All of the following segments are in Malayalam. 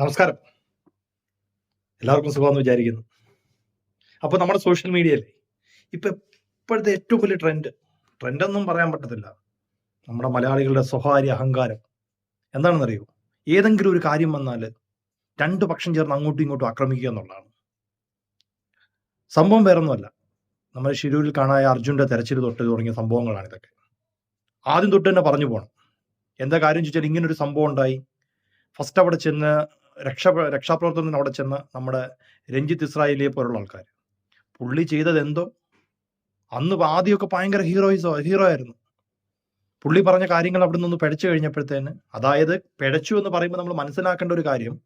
നമസ്കാരം. എല്ലാവർക്കും സുഖമെന്ന് വിചാരിക്കുന്നു. അപ്പൊ നമ്മുടെ സോഷ്യൽ മീഡിയയിൽ ഇപ്പൊ ഇപ്പോഴത്തെ ഏറ്റവും വലിയ ട്രെൻഡ് ട്രെൻഡ് ഒന്നും പറയാൻ പറ്റത്തില്ല. നമ്മുടെ മലയാളികളുടെ സ്വകാര്യ അഹങ്കാരം എന്താണെന്നറിയോ? ഏതെങ്കിലും ഒരു കാര്യം വന്നാൽ രണ്ട് പക്ഷം ചേർന്ന് അങ്ങോട്ടും ഇങ്ങോട്ടും ആക്രമിക്കുക എന്നുള്ളതാണ്. സംഭവം വേറൊന്നുമല്ല. നമ്മുടെ ഷിരൂരിൽ കാണായ അർജുന്റെ തെരച്ചിൽ തൊട്ട് തുടങ്ങിയ സംഭവങ്ങളാണ് ഇതൊക്കെ. ആദ്യം തൊട്ട് തന്നെ പറഞ്ഞു പോകണം എന്താ കാര്യം ചോദിച്ചാൽ ഇങ്ങനൊരു സംഭവം ഉണ്ടായി. ഫസ്റ്റ് അവിടെ ചെന്ന് രക്ഷ രക്ഷാപ്രവർത്തനത്തിന് അവിടെ ചെന്ന് നമ്മുടെ രഞ്ജിത്ത് ഇസ്രായേലിയെ പോലുള്ള ആൾക്കാർ. പുള്ളി ചെയ്തത് എന്തോ അന്ന് ആദ്യമൊക്കെ ഭയങ്കര ഹീറോയിസോ ഹീറോ ആയിരുന്നു. പുള്ളി പറഞ്ഞ കാര്യങ്ങൾ അവിടെ നിന്ന് പിഴച്ചു കഴിഞ്ഞപ്പോഴത്തേന് അതായത് പിഴച്ചു എന്ന് പറയുമ്പോൾ നമ്മൾ മനസ്സിലാക്കേണ്ട ഒരു കാര്യം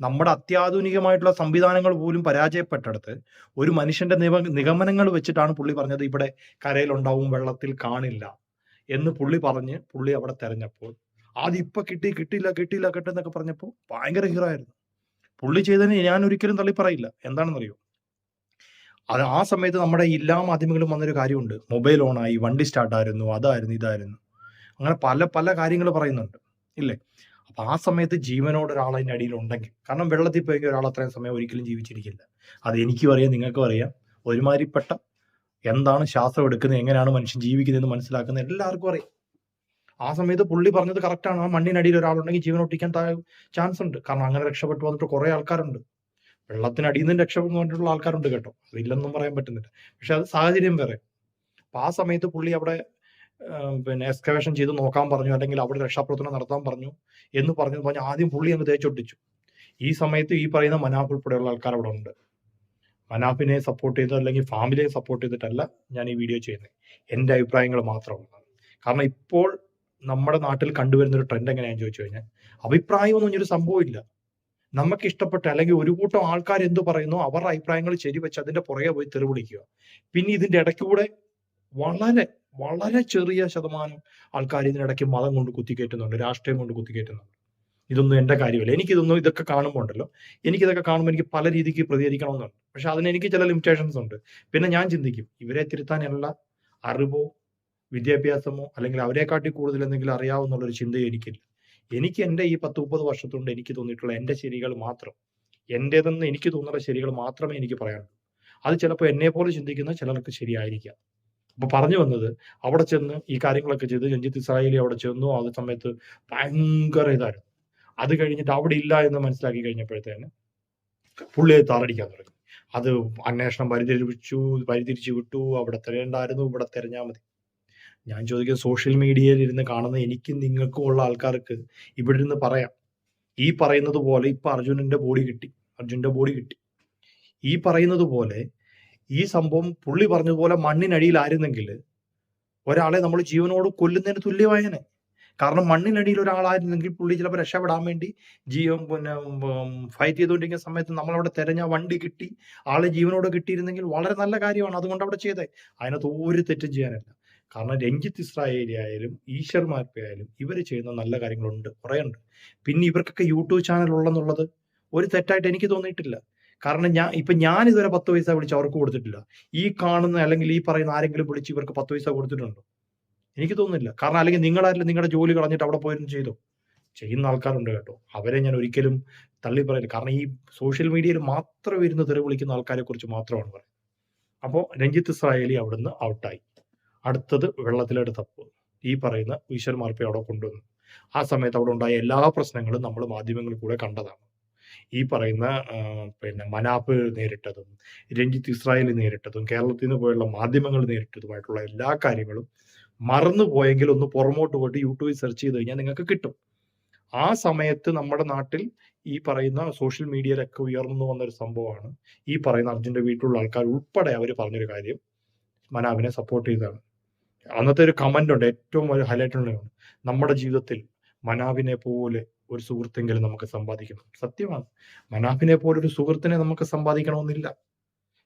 നമ്മുടെ അത്യാധുനികമായിട്ടുള്ള സംവിധാനങ്ങൾ പോലും പരാജയപ്പെട്ടെടുത്ത് ഒരു മനുഷ്യന്റെ നിവ നിഗമനങ്ങൾ വെച്ചിട്ടാണ് പുള്ളി പറഞ്ഞത് ഇവിടെ കരയിലുണ്ടാവും വെള്ളത്തിൽ കാണില്ല എന്ന് പുള്ളി പറഞ്ഞ് പുള്ളി അവിടെ തെരഞ്ഞപ്പോൾ ആദ്യം ഇപ്പൊ കിട്ടി കിട്ടിയില്ല കിട്ടിയില്ല കിട്ടുന്നൊക്കെ പറഞ്ഞപ്പോൾ ഭയങ്കര ഹീറോ ആയിരുന്നു. പുള്ളി ചെയ്തതിന് ഞാൻ ഒരിക്കലും തള്ളി പറയില്ല. എന്താണെന്നറിയോ? അത് ആ സമയത്ത് നമ്മുടെ എല്ലാ മാധ്യമങ്ങളും വന്നൊരു കാര്യമുണ്ട്. മൊബൈൽ ഓണായി വണ്ടി സ്റ്റാർട്ടായിരുന്നു അതായിരുന്നു ഇതായിരുന്നു. അങ്ങനെ പല പല കാര്യങ്ങൾ പറയുന്നുണ്ട്. ഇല്ലേ? അപ്പൊ ആ സമയത്ത് ജീവനോട് ഒരാൾ അതിന്റെ അടിയിൽ ഉണ്ടെങ്കിൽ കാരണം വെള്ളത്തിൽ പോയി ഒരാൾ അത്രയും സമയം ഒരിക്കലും ജീവിച്ചിരിക്കില്ല. അത് എനിക്കും അറിയാം നിങ്ങൾക്കും അറിയാം. ഒരുമാതിരിപ്പെട്ട എന്താണ് ശ്വാസം എടുക്കുന്നത് എങ്ങനെയാണ് മനുഷ്യൻ ജീവിക്കുന്നതെന്ന് മനസ്സിലാക്കുന്നത് എല്ലാവർക്കും അറിയാം. ആ സമയത്ത് പുള്ളി പറഞ്ഞത് കറക്റ്റാണ് ആ മണ്ണിനടിയിൽ ഒരാളുണ്ടെങ്കിൽ ജീവൻ ഒട്ടിക്കാൻ ചാൻസ് ഉണ്ട്. കാരണം അങ്ങനെ രക്ഷപ്പെട്ടു വന്നിട്ട് കുറെ ആൾക്കാരുണ്ട്. വെള്ളത്തിനടിയിൽ നിന്ന് രക്ഷപ്പെട്ടു വന്നിട്ടുള്ള ആൾക്കാരുണ്ട് കേട്ടോ. അതില്ലെന്നും പറയാൻ പറ്റുന്നില്ല. പക്ഷെ അത് സാഹചര്യം വേറെ. അപ്പൊ ആ സമയത്ത് പുള്ളി അവിടെ പിന്നെ എക്സ്കവേഷൻ ചെയ്ത് നോക്കാൻ പറഞ്ഞു. അല്ലെങ്കിൽ അവിടെ രക്ഷാപ്രവർത്തനം നടത്താൻ പറഞ്ഞു എന്ന് പറഞ്ഞു. പറഞ്ഞ് ആദ്യം പുള്ളി അങ്ങ് തേച്ചൊട്ടിച്ചു. ഈ സമയത്ത് ഈ പറയുന്ന മനാഫ് ഉൾപ്പെടെയുള്ള ആൾക്കാർ അവിടെ ഉണ്ട്. മനാഫിനെ സപ്പോർട്ട് ചെയ്ത് അല്ലെങ്കിൽ ഫാമിലിയെ സപ്പോർട്ട് ചെയ്തിട്ടല്ല ഞാൻ ഈ വീഡിയോ ചെയ്യുന്നത് എന്റെ അഭിപ്രായങ്ങൾ മാത്രമാണ്. കാരണം ഇപ്പോൾ നമ്മുടെ നാട്ടിൽ കണ്ടുവരുന്ന ഒരു ട്രെൻഡ് എങ്ങനെയാണെന്ന് ചോദിച്ചു കഴിഞ്ഞാൽ അഭിപ്രായമൊന്നും ഇനി സംഭവം ഇല്ല നമുക്ക് ഇഷ്ടപ്പെട്ട അല്ലെങ്കിൽ ഒരു കൂട്ടം ആൾക്കാർ എന്ത് പറയുന്നു അവരുടെ അഭിപ്രായങ്ങൾ ശരിവെച്ച് അതിന്റെ പുറകെ പോയി തെറി വിളിക്കുക പിന്നെ ഇതിന്റെ ഇടയ്ക്കൂടെ വളരെ വളരെ ചെറിയ ശതമാനം ആൾക്കാർ ഇതിനിടയ്ക്ക് മതം കൊണ്ട് കുത്തിക്കയറ്റുന്നുണ്ട് രാഷ്ട്രീയം കൊണ്ട് കുത്തിക്കയറ്റുന്നുണ്ട്. ഇതൊന്നും എന്റെ കാര്യമല്ല. എനിക്കിതൊന്നും ഇതൊക്കെ കാണുമ്പോൾ ഉണ്ടല്ലോ. എനിക്കിതൊക്കെ കാണുമ്പോൾ എനിക്ക് പല രീതിക്ക് പ്രതികരിക്കണമെന്നുണ്ട്. പക്ഷെ അതിന് എനിക്ക് ചില ലിമിറ്റേഷൻസ് ഉണ്ട്. പിന്നെ ഞാൻ ചിന്തിക്കും ഇവരെ തിരുത്താനുള്ള അറിവോ വിദ്യാഭ്യാസമോ അല്ലെങ്കിൽ അവരെക്കാട്ടി കൂടുതൽ എന്തെങ്കിലും അറിയാവുന്നുള്ള ഒരു ചിന്തയും എനിക്കില്ല. എനിക്ക് എന്റെ ഈ പത്ത് മുപ്പത് വർഷത്തുകൊണ്ട് എനിക്ക് തോന്നിയിട്ടുള്ള എന്റെ ശരികൾ മാത്രം എന്റേതെന്ന് എനിക്ക് തോന്നുന്ന ശരികൾ മാത്രമേ എനിക്ക് പറയാനുള്ളൂ. അത് ചിലപ്പോൾ എന്നെ പോലെ ചിന്തിക്കുന്ന ചിലർക്ക് ശരിയായിരിക്കാം. അപ്പൊ പറഞ്ഞു വന്നത് അവിടെ ചെന്ന് ഈ കാര്യങ്ങളൊക്കെ ചെയ്ത് രഞ്ജിത്ത് ഇസ്രായേലി അവിടെ ചെന്നു. ആ സമയത്ത് ഭയങ്കര ഇതായിരുന്നു. അത് കഴിഞ്ഞിട്ട് അവിടെ ഇല്ല എന്ന് മനസ്സിലാക്കി കഴിഞ്ഞപ്പോഴത്തേന് പുള്ളിയെ താറടിക്കാൻ തുടങ്ങി. അത് അന്വേഷണം പരിതിരിച്ചു പരിതിരിച്ചു വിട്ടു. അവിടെ തിരയണ്ടായിരുന്നു. ഇവിടെ തിരഞ്ഞാൽ മതി. ഞാൻ ചോദിക്കുന്നത് സോഷ്യൽ മീഡിയയിൽ ഇരുന്ന് കാണുന്ന എനിക്കും നിങ്ങൾക്കും ഉള്ള ആൾക്കാർക്ക് ഇവിടെ ഇരുന്ന് പറയാം. ഈ പറയുന്നത് പോലെ ഇപ്പൊ അർജുനന്റെ ബോഡി കിട്ടി. അർജുനന്റെ ബോഡി കിട്ടി. ഈ പറയുന്നത് പോലെ ഈ സംഭവം പുള്ളി പറഞ്ഞതുപോലെ മണ്ണിനടിയിലായിരുന്നെങ്കിൽ ഒരാളെ നമ്മൾ ജീവനോട് കൊല്ലുന്നതിന് തുല്യമായനെ. കാരണം മണ്ണിനടിയിൽ ഒരാളായിരുന്നെങ്കിൽ പുള്ളി ചിലപ്പോൾ രക്ഷപ്പെടാൻ വേണ്ടി ജീവൻ പിന്നെ ഫൈറ്റ് ചെയ്തുകൊണ്ടിരിക്കുന്ന സമയത്ത് നമ്മളവിടെ തെരഞ്ഞ വണ്ടി കിട്ടി. ആളെ ജീവനോട് കിട്ടിയിരുന്നെങ്കിൽ വളരെ നല്ല കാര്യമാണ്. അതുകൊണ്ട് അവിടെ ചെയ്തേ. അതിനകത്ത് ഒരു തെറ്റും ചെയ്യാനല്ല. കാരണം രഞ്ജിത്ത് ഇസ്രായേലി ആയാലും ഈശ്വർ ആയാലും ഇവർ ചെയ്യുന്ന നല്ല കാര്യങ്ങളുണ്ട് കുറേ ഉണ്ട്. പിന്നെ ഇവർക്കൊക്കെ യൂട്യൂബ് ചാനൽ ഉള്ളെന്നുള്ളത് ഒരു തെറ്റായിട്ട് എനിക്ക് തോന്നിയിട്ടില്ല. കാരണം ഞാൻ ഇപ്പൊ ഞാൻ ഇതുവരെ പത്ത് പൈസ വിളിച്ച് അവർക്ക് കൊടുത്തിട്ടില്ല. ഈ കാണുന്ന അല്ലെങ്കിൽ ഈ പറയുന്ന ആരെങ്കിലും വിളിച്ച് ഇവർക്ക് പത്ത് പൈസ കൊടുത്തിട്ടുണ്ടോ? എനിക്ക് തോന്നുന്നില്ല. കാരണം അല്ലെങ്കിൽ നിങ്ങളാരും നിങ്ങളുടെ ജോലി കളഞ്ഞിട്ട് അവിടെ പോയിരുന്നു ചെയ്തു? ചെയ്യുന്ന ആൾക്കാരുണ്ട് കേട്ടോ. അവരെ ഞാൻ ഒരിക്കലും തള്ളി പറയില്ല കാരണം ഈ സോഷ്യൽ മീഡിയയിൽ മാത്രം ഇരുന്ന് തെറി വിളിക്കുന്ന ആൾക്കാരെ കുറിച്ച് മാത്രമാണ് പറയുന്നത്. അപ്പോൾ രഞ്ജിത്ത് ഇസ്രായേലി അവിടുന്ന് ഔട്ടായി. അടുത്തത് വെള്ളത്തിലോട്ട് തപ്പ്. ഈ പറയുന്ന ഈശ്വർ അവിടെ കൊണ്ടുവന്നു. ആ സമയത്ത് അവിടെ ഉണ്ടായ എല്ലാ പ്രശ്നങ്ങളും നമ്മൾ മാധ്യമങ്ങളിൽ കൂടെ കണ്ടതാണ്. ഈ പറയുന്ന പിന്നെ മനാപ്പ് നേരിട്ടതും രഞ്ജിത്ത് ഇസ്രായേൽ നേരിട്ടതും കേരളത്തിൽ നിന്ന് പോയുള്ള മാധ്യമങ്ങൾ നേരിട്ടതുമായിട്ടുള്ള എല്ലാ കാര്യങ്ങളും മറന്നു പോയെങ്കിൽ ഒന്ന് പുറമോട്ട് പോയിട്ട് യൂട്യൂബിൽ സെർച്ച് ചെയ്ത് കഴിഞ്ഞാൽ നിങ്ങൾക്ക് കിട്ടും. ആ സമയത്ത് നമ്മുടെ നാട്ടിൽ ഈ പറയുന്ന സോഷ്യൽ മീഡിയയിലൊക്കെ ഉയർന്നു വന്ന ഒരു സംഭവമാണ്. ഈ പറയുന്ന അർജുന്റെ വീട്ടിലുള്ള ആൾക്കാർ ഉൾപ്പെടെ അവർ പറഞ്ഞൊരു കാര്യം മനാവിനെ സപ്പോർട്ട് ചെയ്തതാണ്. അന്നത്തെ ഒരു കമന്റ് ഉണ്ട് ഏറ്റവും ഒരു ഹൈലൈറ്റ് ഉള്ളതാണ് നമ്മുടെ ജീവിതത്തിൽ മനാവിനെ പോലെ ഒരു സുഹൃത്തെങ്കിലും നമുക്ക് സമ്പാദിക്കണം. സത്യമാണ്. മനാഫിനെ പോലെ ഒരു സുഹൃത്തിനെ നമുക്ക് സമ്പാദിക്കണമെന്നില്ല.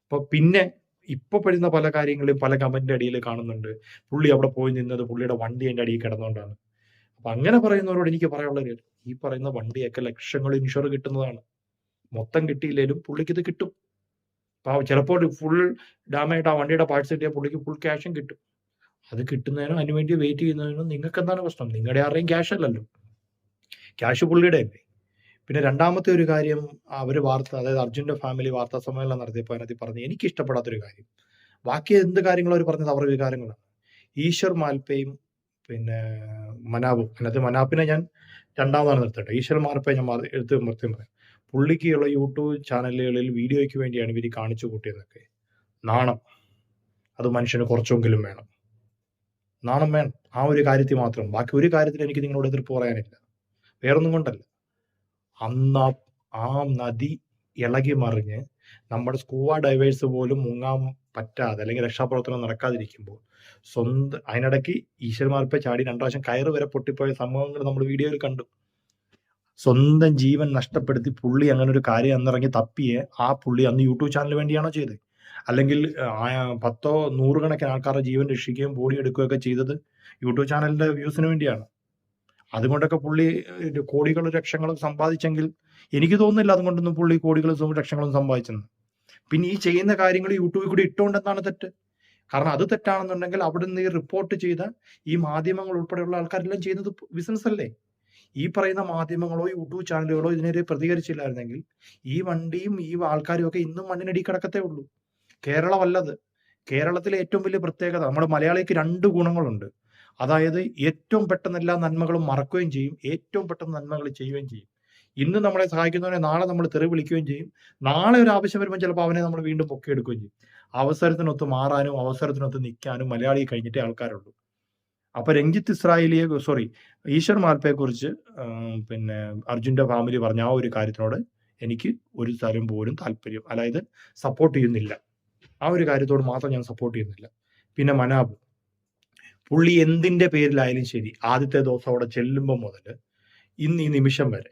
അപ്പൊ പിന്നെ ഇപ്പൊ പെടുന്ന പല കാര്യങ്ങളും പല കമന്റിന്റെ അടിയിൽ കാണുന്നുണ്ട്. പുള്ളി അവിടെ പോയി നിന്നത് പുള്ളിയുടെ വണ്ടി എന്റെ അടിയിൽ കിടന്നുകൊണ്ടാണ്. അപ്പൊ അങ്ങനെ പറയുന്നവരോട് എനിക്ക് പറയാനുള്ളത് ഈ പറയുന്ന വണ്ടിയൊക്കെ ലക്ഷങ്ങൾ ഇൻഷുർ കിട്ടുന്നതാണ്. മൊത്തം കിട്ടിയില്ലേലും പുള്ളിക്ക് ഇത് കിട്ടും. അപ്പൊ ചിലപ്പോൾ ഫുൾ ഡാമേജ് ആ വണ്ടിയുടെ പാർട്സ് കിട്ടിയാൽ പുള്ളിക്ക് ഫുൾ ക്യാഷും കിട്ടും. അത് കിട്ടുന്നതിനും അതിനുവേണ്ടി വെയിറ്റ് ചെയ്യുന്നതിനും നിങ്ങൾക്ക് എന്താണ് പ്രശ്നം? നിങ്ങളുടെ ആരുടെയും ക്യാഷ് അല്ലല്ലോ. ക്യാഷ് പുള്ളിയുടെ അല്ലേ? പിന്നെ രണ്ടാമത്തെ ഒരു കാര്യം അവർ വാർത്ത അതായത് അർജുന്റെ ഫാമിലി വാർത്താ സമ്മേളനം നടത്തിയപ്പോൾ അതിനകത്ത് പറഞ്ഞു എനിക്ക് ഇഷ്ടപ്പെടാത്തൊരു കാര്യം. ബാക്കി എന്ത് കാര്യങ്ങളും അവർ പറഞ്ഞത്? അവരുടെ വികാരങ്ങളാണ്. ഈശ്വർ മാൽപ്പയും പിന്നെ മനാബും അതിനകത്ത് മനാപ്പിനെ ഞാൻ രണ്ടാമതാണ് നിർത്തട്ടെ ഈശ്വർ മാൽപ്പയെ ഞാൻ എടുത്ത് നിർത്തി പറയാം പുള്ളിക്കുള്ള യൂട്യൂബ് ചാനലുകളിൽ വീഡിയോയ്ക്ക് വേണ്ടിയാണ് ഇവർ കാണിച്ചു കൂട്ടിയതൊക്കെ. നാണം. അത് മനുഷ്യന് കുറച്ചെങ്കിലും വേണം. നാണം വേണം. ആ ഒരു കാര്യത്തിൽ മാത്രം. ബാക്കി ഒരു കാര്യത്തിൽ എനിക്ക് നിങ്ങളോട് എതിർപ്പ് പറയാനില്ല. വേറൊന്നും കൊണ്ടല്ല. അന്ന് ആ- നദി ഇളകി മറിഞ്ഞ് നമ്മുടെ സ്കൂബ ഡൈവേഴ്സ് പോലും മുങ്ങാൻ പറ്റാതെ അല്ലെങ്കിൽ രക്ഷാപ്രവർത്തനം നടക്കാതിരിക്കുമ്പോൾ സ്വന്തം അതിനിടയ്ക്ക് ഈശ്വരമാർപ്പെ ചാടി രണ്ടാവശ്യം കയറ് വരെ പൊട്ടിപ്പോയ സംഭവങ്ങൾ നമ്മൾ വീഡിയോയിൽ കണ്ടു. സ്വന്തം ജീവൻ നഷ്ടപ്പെടുത്തി പുള്ളി അങ്ങനെ ഒരു കാര്യം അന്നിറങ്ങി തപ്പിയെ ആ പുള്ളി അന്ന് യൂട്യൂബ് ചാനലിന് വേണ്ടിയാണോ ചെയ്തത്? അല്ലെങ്കിൽ പത്തോ നൂറുകണക്കിന് ആൾക്കാരുടെ ജീവൻ രക്ഷിക്കുകയും ബോഡി എടുക്കുകയൊക്കെ ചെയ്തത് യൂട്യൂബ് ചാനലിന്റെ വ്യൂസിന് വേണ്ടിയാണ്. അതുകൊണ്ടൊക്കെ പുള്ളി കോടികളും ലക്ഷങ്ങളും സമ്പാദിച്ചെങ്കിൽ എനിക്ക് തോന്നുന്നില്ല അതുകൊണ്ടൊന്നും പുള്ളി കോടികളും ലക്ഷങ്ങളും സമ്പാദിച്ചെന്ന്. പിന്നെ ഈ ചെയ്യുന്ന കാര്യങ്ങൾ യൂട്യൂബിൽ കൂടി ഇട്ടുകൊണ്ടെന്നാണ് തെറ്റ്. കാരണം അത് തെറ്റാണെന്നുണ്ടെങ്കിൽ അവിടെ നിന്ന് ഈ റിപ്പോർട്ട് ചെയ്ത ഈ മാധ്യമങ്ങൾ ഉൾപ്പെടെയുള്ള ആൾക്കാരെല്ലാം ചെയ്യുന്നത് ബിസിനസ് അല്ലേ ഈ പറയുന്ന മാധ്യമങ്ങളോ യൂട്യൂബ് ചാനലുകളോ ഇതിനെതിരെ പ്രതികരിച്ചില്ലായിരുന്നെങ്കിൽ ഈ വണ്ടിയും ഈ ആൾക്കാരും ഒക്കെ ഇന്നും മണ്ണിനടി കിടക്കത്തേ ഉള്ളൂ. കേരളമല്ലത്. കേരളത്തിലെ ഏറ്റവും വലിയ പ്രത്യേകത നമ്മുടെ മലയാളിക്ക് രണ്ട് ഗുണങ്ങളുണ്ട്. അതായത് ഏറ്റവും പെട്ടെന്ന് എല്ലാ നന്മകളും മറക്കുകയും ചെയ്യും ഏറ്റവും പെട്ടെന്ന് നന്മകൾ ചെയ്യുകയും ചെയ്യും. ഇന്ന് നമ്മളെ സഹായിക്കുന്നവനെ നാളെ നമ്മൾ തെറി വിളിക്കുകയും ചെയ്യും. നാളെ ഒരു ആവശ്യം വരുമ്പോൾ ചിലപ്പോൾ അവനെ നമ്മൾ വീണ്ടും പൊക്കിയെടുക്കുകയും ചെയ്യും. അവസരത്തിനൊത്ത് മാറാനും അവസരത്തിനൊത്ത് നിൽക്കാനും മലയാളി കഴിഞ്ഞിട്ടേ ആൾക്കാരുള്ളൂ. അപ്പൊ രഞ്ജിത്ത് ഇസ്രായേലിയെ സോറി ഈശ്വർ മാൽപ്പയെ കുറിച്ച് പിന്നെ അർജുന്റെ ഫാമിലി പറഞ്ഞ ആ ഒരു കാര്യത്തിനോട് എനിക്ക് ഒരു തരം പോലും താല്പര്യം അതായത് സപ്പോർട്ട് ചെയ്യുന്നില്ല. ആ ഒരു കാര്യത്തോട് മാത്രം ഞാൻ സപ്പോർട്ട് ചെയ്യുന്നില്ല. പിന്നെ മനാബ്. പുള്ളി എന്തിന്റെ പേരിലായാലും ശരി ആദ്യത്തെ ദിവസം അവിടെ ചെല്ലുമ്പോൾ മുതൽ ഇന്ന് ഈ നിമിഷം വരെ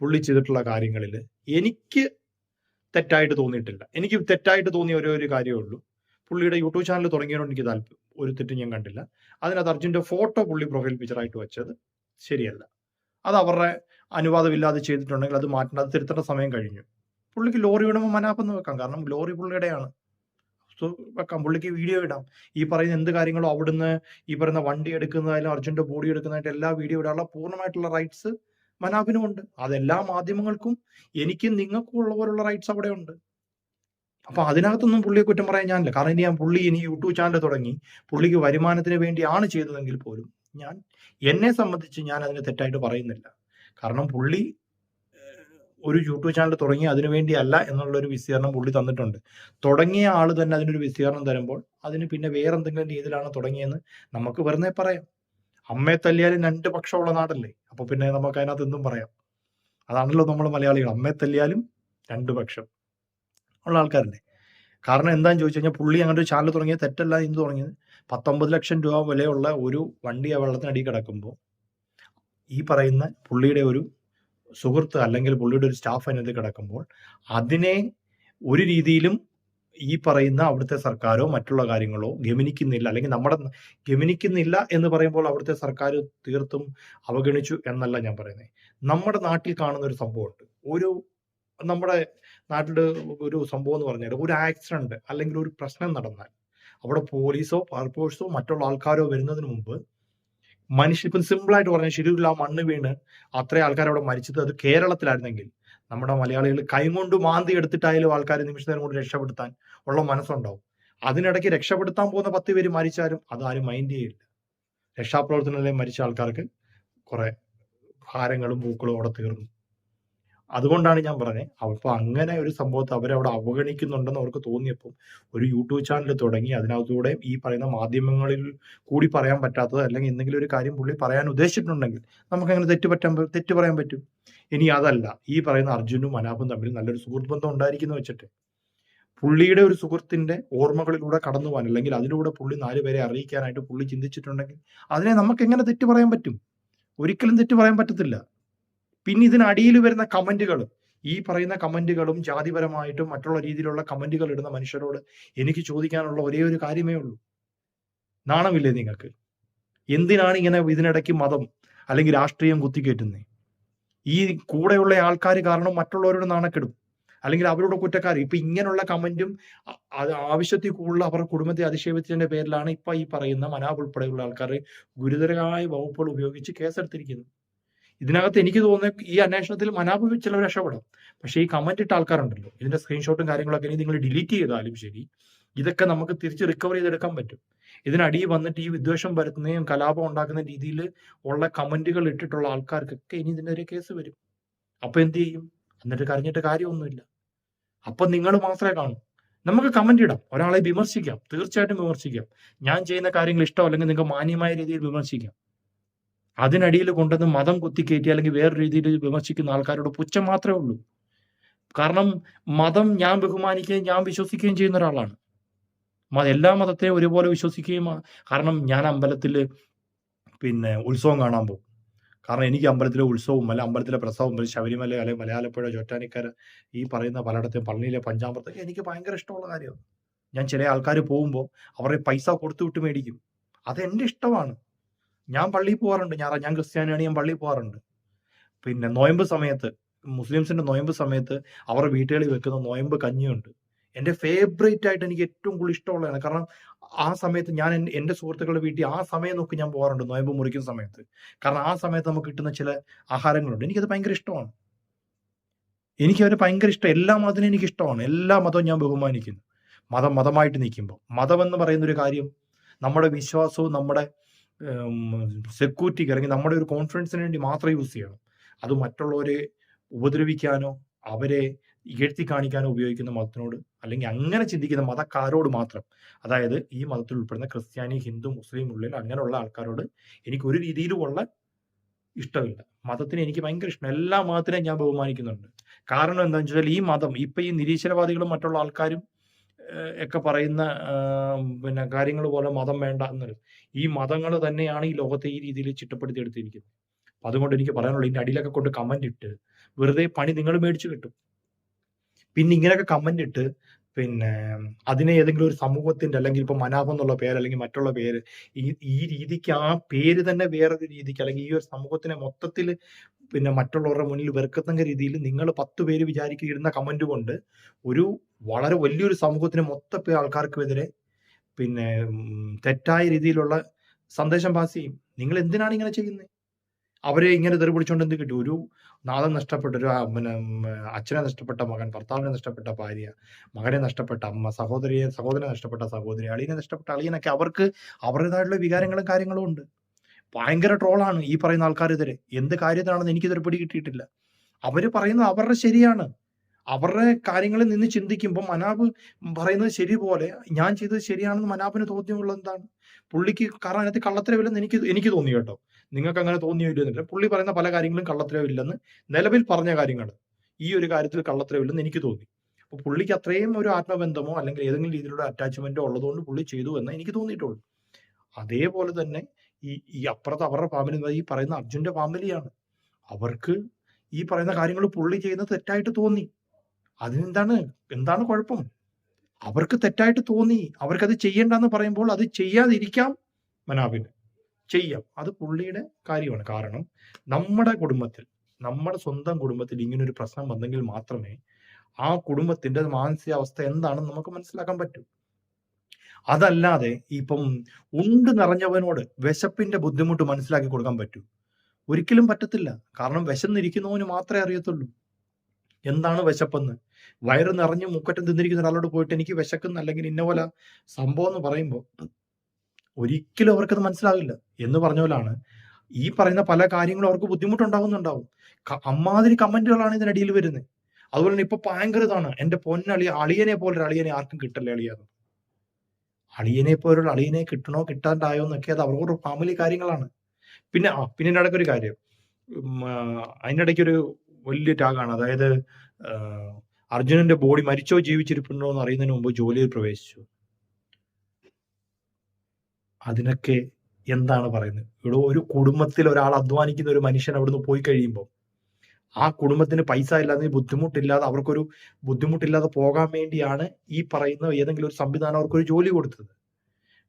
പുള്ളി ചെയ്തിട്ടുള്ള കാര്യങ്ങളിൽ എനിക്ക് തെറ്റായിട്ട് തോന്നിയിട്ടില്ല. എനിക്ക് തെറ്റായിട്ട് തോന്നിയ ഒരേ ഒരു കാര്യമേ ഉള്ളൂ. പുള്ളിയുടെ യൂട്യൂബ് ചാനൽ തുടങ്ങിയതുകൊണ്ട് എനിക്ക് താല്പര്യം ഒരു തെറ്റും ഞാൻ കണ്ടില്ല. അതിനകത്ത് അർജുന്റെ ഫോട്ടോ പുള്ളി പ്രൊഫൈൽ പിക്ചറായിട്ട് വെച്ചത് ശരിയല്ല. അത് അവരുടെ അനുവാദമില്ലാതെ ചെയ്തിട്ടുണ്ടെങ്കിൽ അത് മാറ്റേണ്ട അത് തിരുത്തേണ്ട സമയം കഴിഞ്ഞു. പുള്ളിക്ക് ലോറി വിടുമ്പോൾ മനാപ്പെന്ന് വെക്കാം. കാരണം ലോറി പുള്ളിയുടെയാണ്. വെക്കാം. പുള്ളിക്ക് വീഡിയോ ഇടാം. ഈ പറയുന്ന എന്ത് കാര്യങ്ങളും അവിടുന്ന് ഈ പറയുന്ന വണ്ടി എടുക്കുന്നതായാലും അർജുന്റെ ബോഡി എടുക്കുന്നതായിട്ട് എല്ലാ വീഡിയോ ഇടാനുള്ള പൂർണമായിട്ടുള്ള റൈറ്റ്സ് മനാബിനും ഉണ്ട്. അതെല്ലാ മാധ്യമങ്ങൾക്കും എനിക്കും നിങ്ങൾക്കും ഉള്ളവരുള്ള റൈറ്റ്സ് അവിടെ ഉണ്ട്. അപ്പൊ അതിനകത്തൊന്നും പുള്ളിയെ കുറ്റം പറയാൻ ഞാനില്ല. കാരണം ഇനി ഞാൻ പുള്ളി ഇനി യൂട്യൂബ് ചാനൽ തുടങ്ങി. പുള്ളിക്ക് വരുമാനത്തിന് വേണ്ടിയാണ് ചെയ്തതെങ്കിൽ പോലും ഞാൻ എന്നെ സംബന്ധിച്ച് ഞാൻ അതിനെ തെറ്റായിട്ട് പറയുന്നില്ല. കാരണം പുള്ളി ഒരു യൂട്യൂബ് ചാനൽ തുടങ്ങി അതിനുവേണ്ടിയല്ല എന്നുള്ളൊരു വിസ്തീർണം പുള്ളി തന്നിട്ടുണ്ട്. തുടങ്ങിയ ആൾ തന്നെ അതിനൊരു വിസ്തീർണം തരുമ്പോൾ അതിന് പിന്നെ വേറെ എന്തെങ്കിലും രീതിയിലാണ് തുടങ്ങിയെന്ന് നമുക്ക് വെറുതെ പറയാം. അമ്മയെ തല്ലിയാലും രണ്ട് പക്ഷമുള്ള നാടല്ലേ? അപ്പൊ പിന്നെ നമുക്ക് അതിനകത്ത് എന്തും പറയാം. അതാണല്ലോ നമ്മൾ മലയാളികൾ. അമ്മയെ തല്ലിയാലും രണ്ട് പക്ഷം ഉള്ള ആൾക്കാരല്ലേ? കാരണം എന്താന്ന് ചോദിച്ചു കഴിഞ്ഞാൽ പുള്ളി അങ്ങനെ ഒരു ചാനൽ തുടങ്ങിയ തെറ്റല്ല എന്ന് തുടങ്ങിയത്. പത്തൊമ്പത് ലക്ഷം രൂപ വിലയുള്ള ഒരു വണ്ടി ആ വെള്ളത്തിനടി കിടക്കുമ്പോൾ ഈ പറയുന്ന പുള്ളിയുടെ ഒരു സുഹൃത്ത് അല്ലെങ്കിൽ പുള്ളിയുടെ ഒരു സ്റ്റാഫ് അതിനകത്ത് കിടക്കുമ്പോൾ അതിനെ ഒരു രീതിയിലും ഈ പറയുന്ന അവിടുത്തെ സർക്കാരോ മറ്റുള്ള കാര്യങ്ങളോ ഗമനിക്കുന്നില്ല. അല്ലെങ്കിൽ നമ്മുടെ ഗമനിക്കുന്നില്ല എന്ന് പറയുമ്പോൾ അവിടുത്തെ സർക്കാർ തീർത്തും അവഗണിച്ചു എന്നല്ല ഞാൻ പറയുന്നത് നമ്മുടെ നാട്ടിൽ കാണുന്ന ഒരു സംഭവമുണ്ട്. ഒരു നമ്മുടെ നാട്ടിൽ ഒരു സംഭവം എന്ന് പറഞ്ഞാൽ ഒരു ആക്സിഡന്റ് അല്ലെങ്കിൽ ഒരു പ്രശ്നം നടന്നാൽ അവിടെ പോലീസോ ഫയർഫോഴ്സോ മറ്റുള്ള ആൾക്കാരോ വരുന്നതിന് മുമ്പ് മനുഷ്യ ഇപ്പം സിമ്പിൾ ആയിട്ട് പറഞ്ഞാൽ ശരിയുള്ള ആ മണ്ണ് വീണ് അത്രയും ആൾക്കാർ അവിടെ മരിച്ചത് അത് കേരളത്തിലായിരുന്നെങ്കിൽ നമ്മുടെ മലയാളികൾ കൈകൊണ്ട് മാന്തി എടുത്തിട്ടായാലും ആൾക്കാർ നിമിഷ നേരം കൊണ്ട് രക്ഷപ്പെടുത്താൻ ഉള്ള മനസ്സുണ്ടാവും. അതിനിടയ്ക്ക് രക്ഷപ്പെടുത്താൻ പോകുന്ന പത്ത് പേര് മരിച്ചാലും അതാരും മൈൻഡ് ചെയ്യില്ല. രക്ഷാപ്രവർത്തനത്തിലെ മരിച്ച ആൾക്കാർക്ക് കുറെ ഭാരങ്ങളും പൂക്കളും അവിടെ തീർന്നു. അതുകൊണ്ടാണ് ഞാൻ പറഞ്ഞത് അപ്പൊ അങ്ങനെ ഒരു സംഭവത്തെ അവരവിടെ അവഗണിക്കുന്നുണ്ടെന്ന് അവർക്ക് തോന്നിയപ്പോൾ ഒരു യൂട്യൂബ് ചാനൽ തുടങ്ങി അതിനകത്തൂടെ ഈ പറയുന്ന മാധ്യമങ്ങളിൽ കൂടി പറയാൻ പറ്റാത്തത് അല്ലെങ്കിൽ എന്തെങ്കിലും ഒരു കാര്യം പുള്ളി പറയാൻ ഉദ്ദേശിച്ചിട്ടുണ്ടെങ്കിൽ നമുക്ക് അങ്ങനെ തെറ്റ് പറ്റാൻ തെറ്റ് പറയാൻ പറ്റും. ഇനി അതല്ല ഈ പറയുന്ന അർജുനും അനാപും തമ്മിൽ നല്ലൊരു സുഹൃത്ത് ബന്ധം ഉണ്ടായിരിക്കുന്നു വെച്ചിട്ട്. പുള്ളിയുടെ ഒരു സുഹൃത്തിന്റെ ഓർമ്മകളിലൂടെ കടന്നു പോകാൻ അല്ലെങ്കിൽ അതിലൂടെ പുള്ളി നാലുപേരെ അറിയിക്കാനായിട്ട് പുള്ളി ചിന്തിച്ചിട്ടുണ്ടെങ്കിൽ അതിനെ നമുക്ക് എങ്ങനെ തെറ്റ് പറയാൻ പറ്റും? ഒരിക്കലും തെറ്റ് പറയാൻ പറ്റത്തില്ല. പിന്നെ ഇതിനടിയിൽ വരുന്ന കമന്റുകൾ. ഈ പറയുന്ന കമന്റുകളും ജാതിപരമായിട്ടും മറ്റുള്ള രീതിയിലുള്ള കമന്റുകൾ ഇടുന്ന മനുഷ്യരോട് എനിക്ക് ചോദിക്കാനുള്ള ഒരേ ഒരു കാര്യമേ ഉള്ളൂ. നാണമില്ലേ നിങ്ങൾക്ക്? എന്തിനാണ് ഇങ്ങനെ ഇതിനിടയ്ക്ക് മതം അല്ലെങ്കിൽ രാഷ്ട്രീയം കുത്തിക്കയറ്റുന്നത് ഈ കൂടെയുള്ള ആൾക്കാർ കാരണം മറ്റുള്ളവരുടെ നാണക്കെടും. അല്ലെങ്കിൽ അവരുടെ കുറ്റക്കാർ ഇപ്പൊ ഇങ്ങനെയുള്ള കമന്റും ആവശ്യത്തിൽ കൂടുതൽ അവരുടെ കുടുംബത്തെ അധിക്ഷേപിച്ചതിന്റെ പേരിലാണ് ഇപ്പൊ ഈ പറയുന്ന മനാബ് ഉൾപ്പെടെയുള്ള ആൾക്കാർ ഗുരുതരമായ വകുപ്പുകൾ ഉപയോഗിച്ച് കേസെടുത്തിരിക്കുന്നത്. ഇതിനകത്ത് എനിക്ക് തോന്നുന്നത് ഈ അന്വേഷണത്തിൽ മനാബ് ചിലർ രക്ഷപ്പെടാം. പക്ഷേ ഈ കമന്റ് ഇട്ട ആൾക്കാരുണ്ടല്ലോ. ഇതിന്റെ സ്ക്രീൻഷോട്ടും കാര്യങ്ങളൊക്കെ നിങ്ങൾ ഡിലീറ്റ് ചെയ്താലും ശരി ഇതൊക്കെ നമുക്ക് തിരിച്ച് റിക്കവർ ചെയ്തെടുക്കാൻ പറ്റും. ഇതിനടി വന്നിട്ട് ഈ വിദ്വേഷം പരത്തുന്നതും കലാപം ഉണ്ടാക്കുന്ന രീതിയിൽ ഉള്ള കമന്റുകൾ ഇട്ടിട്ടുള്ള ആൾക്കാർക്കൊക്കെ ഇനി ഇതിനെതിരെ കേസ് വരും. അപ്പൊ എന്ത് ചെയ്യും? എന്നിട്ട് കരഞ്ഞിട്ട് കാര്യമൊന്നുമില്ല. അപ്പൊ നിങ്ങൾ മാത്രമേ കാണൂ. നമുക്ക് കമന്റ് ഇടാം. ഒരാളെ വിമർശിക്കാം. തീർച്ചയായിട്ടും വിമർശിക്കാം. ഞാൻ ചെയ്യുന്ന കാര്യങ്ങൾ ഇഷ്ടമല്ലെങ്കിൽ നിങ്ങൾക്ക് മാന്യമായ രീതിയിൽ വിമർശിക്കാം. അതിനടിയിൽ കൊണ്ടുവന്ന് മതം കുത്തിക്കയറ്റി അല്ലെങ്കിൽ വേറെ രീതിയിൽ വിമർശിക്കുന്ന ആൾക്കാരോട് പുച്ഛം മാത്രമേ ഉള്ളൂ. കാരണം മതം ഞാൻ ബഹുമാനിക്കുകയും ഞാൻ വിശ്വസിക്കുകയും ചെയ്യുന്ന ഒരാളാണ്. എല്ലാ മതത്തെയും ഒരുപോലെ വിശ്വസിക്കുകയും കാരണം ഞാൻ അമ്പലത്തിൽ പിന്നെ ഉത്സവം കാണാൻ പോകും. കാരണം എനിക്ക് അമ്പലത്തിലെ ഉത്സവവും അല്ല അമ്പലത്തിലെ പ്രസവം അല്ലെങ്കിൽ ശബരിമല അല്ലെങ്കിൽ മലയാളപ്പുഴ ചോറ്റാനിക്കര ഈ പറയുന്ന പലയിടത്തെയും പള്ളിയിലെ പഞ്ചാമൃതൊക്കെ എനിക്ക് ഭയങ്കര ഇഷ്ടമുള്ള കാര്യമാണ്. ഞാൻ ചില ആൾക്കാർ പോകുമ്പോൾ അവരെ പൈസ കൊടുത്തു വിട്ട് മേടിക്കും. അത് എന്റെ ഇഷ്ടമാണ്. ഞാൻ പള്ളിയിൽ പോകാറുണ്ട് ഞാൻ ഞാൻ ക്രിസ്ത്യാനിയാണ് ഞാൻ പള്ളിയിൽ പോകാറുണ്ട് പിന്നെ നോയമ്പ് സമയത്ത് മുസ്ലിംസിന്റെ നോയമ്പ് സമയത്ത് അവരുടെ വീട്ടുകളിൽ വെക്കുന്ന നോയമ്പ് കഞ്ഞിയുണ്ട്. എന്റെ ഫേവറേറ്റ് ആയിട്ട് എനിക്ക് ഏറ്റവും കൂടുതൽ ഇഷ്ടമുള്ളതാണ്. കാരണം ആ സമയത്ത് ഞാൻ എന്റെ സുഹൃത്തുക്കളുടെ വീട്ടിൽ ആ സമയം നോക്കി ഞാൻ പോകാറുണ്ട് നോയമ്പ് മുറിക്കുന്ന സമയത്ത്. കാരണം ആ സമയത്ത് നമുക്ക് കിട്ടുന്ന ചില ആഹാരങ്ങളുണ്ട്. എനിക്കത് ഭയങ്കര ഇഷ്ടമാണ്. എനിക്ക് അവരെ ഭയങ്കര ഇഷ്ടം. എല്ലാ മതത്തിനും എനിക്ക് ഇഷ്ടമാണ്. എല്ലാ മതവും ഞാൻ ബഹുമാനിക്കുന്നു. മതം മതമായിട്ട് നിൽക്കുമ്പോൾ. മതം എന്ന് പറയുന്ന ഒരു കാര്യം നമ്മുടെ വിശ്വാസവും നമ്മുടെ സെക്യൂരിറ്റിക്ക് അല്ലെങ്കിൽ നമ്മുടെ ഒരു കോൺഫിഡൻസിന് വേണ്ടി മാത്രം യൂസ് ചെയ്യണം. അത് മറ്റുള്ളവരെ ഉപദ്രവിക്കാനോ അവരെ ഇകഴ്ത്തി കാണിക്കാനോ ഉപയോഗിക്കുന്ന മതത്തിനോട് അല്ലെങ്കിൽ അങ്ങനെ ചിന്തിക്കുന്ന മതക്കാരോട് മാത്രം. അതായത് ഈ മതത്തിൽ ഉൾപ്പെടുന്ന ക്രിസ്ത്യാനി ഹിന്ദു മുസ്ലിം ഉള്ളിൽ അങ്ങനെയുള്ള ആൾക്കാരോട് എനിക്ക് ഒരു രീതിയിലുമുള്ള ഇഷ്ടമില്ല. മതത്തിന് എനിക്ക് ഭയങ്കര ഇഷ്ടം. എല്ലാ മതത്തിനെയും ഞാൻ ബഹുമാനിക്കുന്നുണ്ട്. കാരണം എന്താണെന്ന് വെച്ചാൽ ഈ മതം ഇപ്പൊ ഈ നിരീശ്വരവാദികളും മറ്റുള്ള ആൾക്കാരും ഒക്കെ പറയുന്ന പിന്നെ കാര്യങ്ങൾ പോലെ മതം വേണ്ട എന്നൊരു. ഈ മതങ്ങൾ തന്നെയാണ് ഈ ലോകത്തെ ഈ രീതിയിൽ ചിട്ടപ്പെടുത്തി എടുത്തിരിക്കുന്നത്. അപ്പൊ അതുകൊണ്ട് എനിക്ക് പറയാനുള്ളത് ഇതിന്റെ അടിയിലൊക്കെ കൊണ്ട് കമന്റ് ഇട്ട് വെറുതെ പണി നിങ്ങൾ മേടിച്ചു കിട്ടും. പിന്നെ ഇങ്ങനെയൊക്കെ കമന്റ് ഇട്ട് പിന്നെ അതിനെ ഏതെങ്കിലും ഒരു സമൂഹത്തിന്റെ അല്ലെങ്കിൽ ഇപ്പൊ മനാപം എന്നുള്ള പേര് അല്ലെങ്കിൽ മറ്റുള്ള പേര് ഈ ഈ രീതിക്ക് ആ പേര് തന്നെ വേറൊരു രീതിക്ക് അല്ലെങ്കിൽ ഈ ഒരു സമൂഹത്തിനെ മൊത്തത്തിൽ പിന്നെ മറ്റുള്ളവരുടെ മുന്നിൽ വെറുക്കത്തങ്ക രീതിയിൽ നിങ്ങൾ പത്ത് പേര് വിചാരിക്കുന്ന കമന്റ് കൊണ്ട് ഒരു വളരെ വലിയൊരു സമൂഹത്തിന് മൊത്ത ആൾക്കാർക്കുമെതിരെ പിന്നെ തെറ്റായ രീതിയിലുള്ള സന്ദേശം പാസ് ചെയ്യും. നിങ്ങൾ എന്തിനാണ് ഇങ്ങനെ ചെയ്യുന്നത്? അവരെ ഇങ്ങനെ തെറി പിടിച്ചോണ്ട് എന്ത് കിട്ടും? ഒരു നാദം നഷ്ടപ്പെട്ടൊരു പിന്നെ അച്ഛനെ നഷ്ടപ്പെട്ട മകൻ ഭർത്താവിനെ നഷ്ടപ്പെട്ട ഭാര്യ മകനെ നഷ്ടപ്പെട്ട അമ്മ സഹോദരിയെ സഹോദരനെ നഷ്ടപ്പെട്ട സഹോദരി അളിയനെ നഷ്ടപ്പെട്ട അളിയനൊക്കെ അവർക്ക് അവരുടേതായിട്ടുള്ള വികാരങ്ങളും കാര്യങ്ങളും ഉണ്ട്. ഭയങ്കര ട്രോളാണ് ഈ പറയുന്ന ആൾക്കാർ ആൾക്കാരെതിരെ എന്ത് കാര്യത്തിനാണെന്ന് എനിക്കിതൊരു പിടി കിട്ടിയിട്ടില്ല അവർ പറയുന്നത് അവരുടെ ശരിയാണ്. അവരുടെ കാര്യങ്ങളിൽ നിന്ന് ചിന്തിക്കുമ്പോൾ മനാബ് പറയുന്നത് ശരി പോലെ ഞാൻ ചെയ്തത് ശരിയാണെന്ന് മനാബിന് തോന്നിയുള്ളത് എന്താണ്? പുള്ളിക്ക് കാരണം അതിനകത്ത് കള്ളത്തരവില്ലെന്ന് എനിക്ക് എനിക്ക് തോന്നി കേട്ടോ. നിങ്ങൾക്ക് അങ്ങനെ തോന്നിയോ ഇല്ലെന്നില്ല പുള്ളി പറയുന്ന പല കാര്യങ്ങളും കള്ളത്തരവില്ലെന്ന് നിലവിൽ പറഞ്ഞ കാര്യങ്ങൾ. ഈ ഒരു കാര്യത്തിൽ കള്ളത്തരവില്ലെന്ന് എനിക്ക് തോന്നി. അപ്പൊ പുള്ളിക്ക് അത്രയും ഒരു ആത്മബന്ധമോ അല്ലെങ്കിൽ ഏതെങ്കിലും രീതിയിലുള്ള അറ്റാച്ച്മെന്റോ ഉള്ളതുകൊണ്ട് പുള്ളി ചെയ്തു എന്ന് എനിക്ക് തോന്നിയിട്ടുള്ളൂ. അതേപോലെ തന്നെ ഈ ഈ അപ്പുറത്ത് അവരുടെ ഫാമിലി ഈ പറയുന്ന അർജുന്റെ ഫാമിലിയാണ്. അവർക്ക് ഈ പറയുന്ന കാര്യങ്ങൾ പുള്ളി ചെയ്യുന്നത് തെറ്റായിട്ട് തോന്നി. അതിനെന്താണ് എന്താണ് കുഴപ്പം? അവർക്ക് തെറ്റായിട്ട് തോന്നി. അവർക്കത് ചെയ്യണ്ടെന്ന് പറയുമ്പോൾ അത് ചെയ്യാതിരിക്കാം മനാബിന് ചെയ്യാം. അത് പുള്ളിയുടെ കാര്യമാണ്. കാരണം നമ്മുടെ കുടുംബത്തിൽ നമ്മുടെ സ്വന്തം കുടുംബത്തിൽ ഇങ്ങനെ ഒരു പ്രശ്നം വന്നെങ്കിൽ മാത്രമേ ആ കുടുംബത്തിന്റെ മാനസികാവസ്ഥ എന്താണെന്ന് നമുക്ക് മനസ്സിലാക്കാൻ പറ്റൂ. അതല്ലാതെ ഇപ്പം ഉണ്ട് നിറഞ്ഞവനോട് വിശപ്പിന്റെ ബുദ്ധിമുട്ട് മനസ്സിലാക്കി കൊടുക്കാൻ പറ്റൂ. ഒരിക്കലും പറ്റത്തില്ല. കാരണം വിശന്നിരിക്കുന്നവന് മാത്രമേ അറിയത്തുള്ളൂ. എന്താണ് വിശപ്പെന്ന്? വയറ് നിറഞ്ഞ് മൂക്കറ്റം തിന്നിരിക്കുന്ന ഒരാളോട് പോയിട്ട് എനിക്ക് വിശക്കുന്ന അല്ലെങ്കിൽ ഇന്ന പോലെ സംഭവം എന്ന് പറയുമ്പോൾ ഒരിക്കലും അവർക്കത് മനസ്സിലാവില്ല എന്ന് പറഞ്ഞ പോലാണ് ഈ പറയുന്ന പല കാര്യങ്ങളും അവർക്ക് ബുദ്ധിമുട്ടുണ്ടാകുന്നുണ്ടാവും അമ്മാതിരി കമന്റുകളാണ് ഇതിനടിയിൽ വരുന്നത്. അതുപോലെ തന്നെ ഇപ്പൊ ഭയങ്കര ഇതാണ്. എന്റെ പൊന്നളിയ അളിയനെ പോലെ അളിയനെ ആർക്കും കിട്ടല്ലേ അളിയാന്ന് അളിയനെ പോലൊരു അളിയനെ കിട്ടണോ കിട്ടാണ്ടായോ എന്നൊക്കെ അത് അവരുടെ ഫാമിലി കാര്യങ്ങളാണ്. പിന്നെ ആ പിന്നെ ഇടയ്ക്ക് ഒരു കാര്യം. അതിനിടയ്ക്ക് ഒരു വലിയ ടാഗാണ് അതായത് അർജുനന്റെ ബോഡി മരിച്ചോ ജീവിച്ചിരിപ്പുണ്ടോ എന്ന് അറിയുന്നതിന് മുമ്പ് ജോലിയിൽ പ്രവേശിച്ചു. അതിനൊക്കെ എന്താണ് പറയുന്നത്? ഇവിടെ ഒരു കുടുംബത്തിൽ ഒരാൾ അധ്വാനിക്കുന്ന ഒരു മനുഷ്യൻ അവിടുന്ന് പോയി കഴിയുമ്പോൾ ആ കുടുംബത്തിന് പൈസ ഇല്ലാതെ ബുദ്ധിമുട്ടില്ലാതെ അവർക്കൊരു ബുദ്ധിമുട്ടില്ലാതെ പോകാൻ വേണ്ടിയാണ് ഈ പറയുന്ന ഏതെങ്കിലും ഒരു സംവിധാനം അവർക്കൊരു ജോലി കൊടുത്തത്.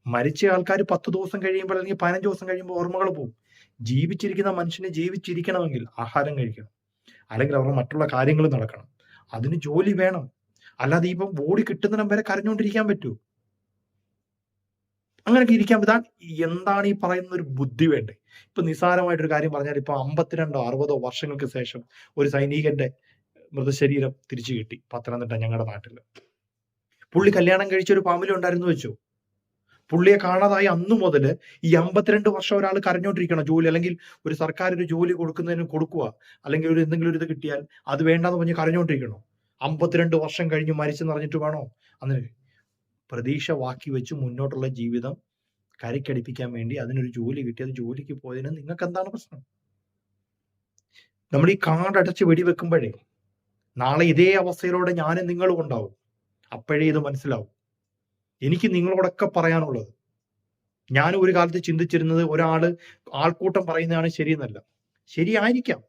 മരിച്ച ആൾക്കാർ പത്ത് ദിവസം കഴിയുമ്പോൾ അല്ലെങ്കിൽ പതിനഞ്ച് ദിവസം കഴിയുമ്പോൾ ഓർമ്മകൾ പോകും ജീവിച്ചിരിക്കുന്ന മനുഷ്യനെ ജീവിച്ചിരിക്കണമെങ്കിൽ ആഹാരം കഴിക്കണം. അല്ലെങ്കിൽ അവരുടെ മറ്റുള്ള കാര്യങ്ങൾ നടക്കണം. അതിന് ജോലി വേണം. അല്ലാതെ ഇപ്പം ബോഡി കിട്ടുന്നിടം വരെ കരഞ്ഞുകൊണ്ടിരിക്കാൻ പറ്റൂ. അങ്ങനെയൊക്കെ ഇരിക്കാൻ പറ്റാൻ എന്താണ് ഈ പറയുന്ന ഒരു ബുദ്ധി വേണ്ടേ? ഇപ്പൊ നിസ്സാരമായിട്ടൊരു കാര്യം പറഞ്ഞാൽ ഇപ്പൊ അമ്പത്തിരണ്ടോ അറുപതോ വർഷങ്ങൾക്ക് ശേഷം ഒരു സൈനികന്റെ മൃതശരീരം തിരിച്ചു കിട്ടി പത്തനംതിട്ട ഞങ്ങളുടെ നാട്ടിൽ പുള്ളി കല്യാണം കഴിച്ച ഒരു ഫാമിലി ഉണ്ടായിരുന്നു വെച്ചു? പുള്ളിയെ കാണാതായി അന്നു മുതൽ ഈ അമ്പത്തിരണ്ട് വർഷം ഒരാൾ കരഞ്ഞോണ്ടിരിക്കണം ജോലി അല്ലെങ്കിൽ ഒരു സർക്കാർ ഒരു ജോലി കൊടുക്കുന്നതിന് കൊടുക്കുക അല്ലെങ്കിൽ ഒരു എന്തെങ്കിലും ഒരു ഇത് കിട്ടിയാൽ അത് വേണ്ടാന്ന് പറഞ്ഞ് കരഞ്ഞോണ്ടിരിക്കണോ? അമ്പത്തിരണ്ട് വർഷം കഴിഞ്ഞ് മരിച്ചെന്ന് അറിഞ്ഞിട്ട് വേണോ? അന്ന് പ്രതീക്ഷ വാക്കി വെച്ച് മുന്നോട്ടുള്ള ജീവിതം കരയ്ക്കടിപ്പിക്കാൻ വേണ്ടി അതിനൊരു ജോലി കിട്ടി. അത് ജോലിക്ക് പോയതിന് നിങ്ങൾക്ക് എന്താണ് പ്രശ്നം? നമ്മൾ ഈ കാടടച്ച് വെടിവെക്കുമ്പോഴേ നാളെ ഇതേ അവസ്ഥയിലൂടെ ഞാനും നിങ്ങളും ഉണ്ടാവും. അപ്പോഴേ ഇത് മനസ്സിലാവും. എനിക്ക് നിങ്ങളോടൊക്കെ പറയാനുള്ളത്. ഞാൻ ഒരു കാലത്ത് ചിന്തിച്ചിരുന്നത് ഒരാൾ ആൾക്കൂട്ടം പറയുന്നതാണ് ശരിയെന്നല്ല. ശരിയായിരിക്കാം.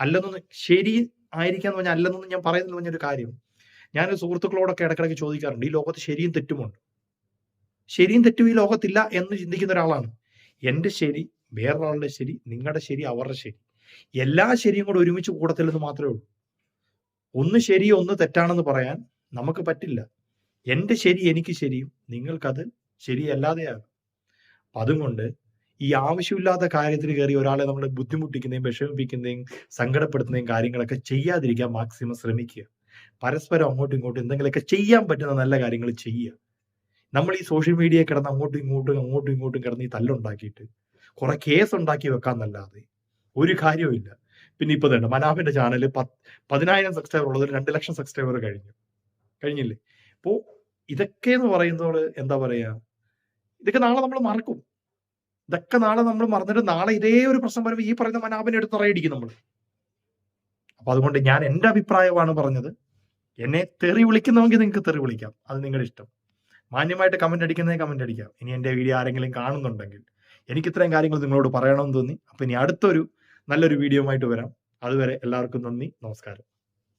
അല്ലെന്നൊന്ന് ശരി ആയിരിക്കാം എന്ന് പറഞ്ഞാൽ അല്ലെന്നൊന്നും ഞാൻ പറയുന്നില്ല പറഞ്ഞൊരു കാര്യം. ഞാൻ സുഹൃത്തുക്കളോടൊക്കെ ഇടക്കിടക്ക് ചോദിക്കാറുണ്ട് ഈ ലോകത്ത് ശരിയും തെറ്റുമുണ്ട് ശരിയും തെറ്റും ഈ ലോകത്തില്ല എന്ന് ചിന്തിക്കുന്ന ഒരാളാണ്. എന്റെ ശരി വേറൊരാളുടെ ശരി നിങ്ങളുടെ ശരി അവരുടെ ശരി. എല്ലാ ശരിയും കൂടെ ഒരുമിച്ച് കൂടത്തില്ലെന്ന് മാത്രമേ ഉള്ളൂ. ഒന്ന് ശരി ഒന്ന് തെറ്റാണെന്ന് പറയാൻ നമുക്ക് പറ്റില്ല. എന്റെ ശരി എനിക്ക് ശരിയും നിങ്ങൾക്കത് ശരിയല്ലാതെയാകും. അപ്പൊ അതുകൊണ്ട് ഈ ആവശ്യമില്ലാത്ത കാര്യത്തിൽ കയറി ഒരാളെ നമ്മൾ ബുദ്ധിമുട്ടിക്കുന്നതും വിഷമിപ്പിക്കുന്നതും സങ്കടപ്പെടുത്തുന്നതും കാര്യങ്ങളൊക്കെ ചെയ്യാതിരിക്കാൻ മാക്സിമം ശ്രമിക്കുക. പരസ്പരം അങ്ങോട്ടും ഇങ്ങോട്ടും എന്തെങ്കിലുമൊക്കെ ചെയ്യാൻ പറ്റുന്ന നല്ല കാര്യങ്ങൾ ചെയ്യുക. നമ്മൾ ഈ സോഷ്യൽ മീഡിയ കിടന്ന് അങ്ങോട്ടും ഇങ്ങോട്ടും അങ്ങോട്ടും ഇങ്ങോട്ടും കിടന്ന് ഈ തല്ലുണ്ടാക്കിയിട്ട് കുറെ കേസ് ഉണ്ടാക്കി വെക്കാന്നല്ലാതെ ഒരു കാര്യവുമില്ല പിന്നെ ഇപ്പൊ തന്നെ മനാഫിന്റെ ചാനൽ പതിനായിരം സബ്സ്ക്രൈബർ ഉള്ളതിൽ രണ്ട് ലക്ഷം സബ്സ്ക്രൈബർ കഴിഞ്ഞു. കഴിഞ്ഞില്ലേ? അപ്പോ ഇതൊക്കെ എന്ന് പറയുന്നത് എന്താ പറയാ? ഇതൊക്കെ നാളെ നമ്മൾ മറക്കും. ഇതൊക്കെ നാളെ നമ്മൾ മറന്നിട്ട് നാളെ ഇതേ ഒരു പ്രശ്നം വരുമ്പോൾ ഈ പറയുന്ന മനാബിനെ എടുത്ത് നിറയടിക്കും നമ്മൾ അപ്പൊ അതുകൊണ്ട് ഞാൻ എന്റെ അഭിപ്രായമാണ് പറഞ്ഞത്. എന്നെ തെറി വിളിക്കുന്നവെങ്കിൽ നിങ്ങൾക്ക് തെറി വിളിക്കാം. അത് നിങ്ങളുടെ ഇഷ്ടം. മാന്യമായിട്ട് കമന്റ് അടിക്കുന്നേ കമന്റ് അടിക്കാം. ഇനി എന്റെ വീഡിയോ ആരെങ്കിലും കാണുന്നുണ്ടെങ്കിൽ എനിക്ക് ഇത്രയും കാര്യങ്ങൾ നിങ്ങളോട് പറയണമെന്ന് തോന്നി. അപ്പൊ ഇനി അടുത്തൊരു നല്ലൊരു വീഡിയോ ആയിട്ട് വരാം. അതുവരെ എല്ലാവർക്കും നന്ദി. നമസ്കാരം.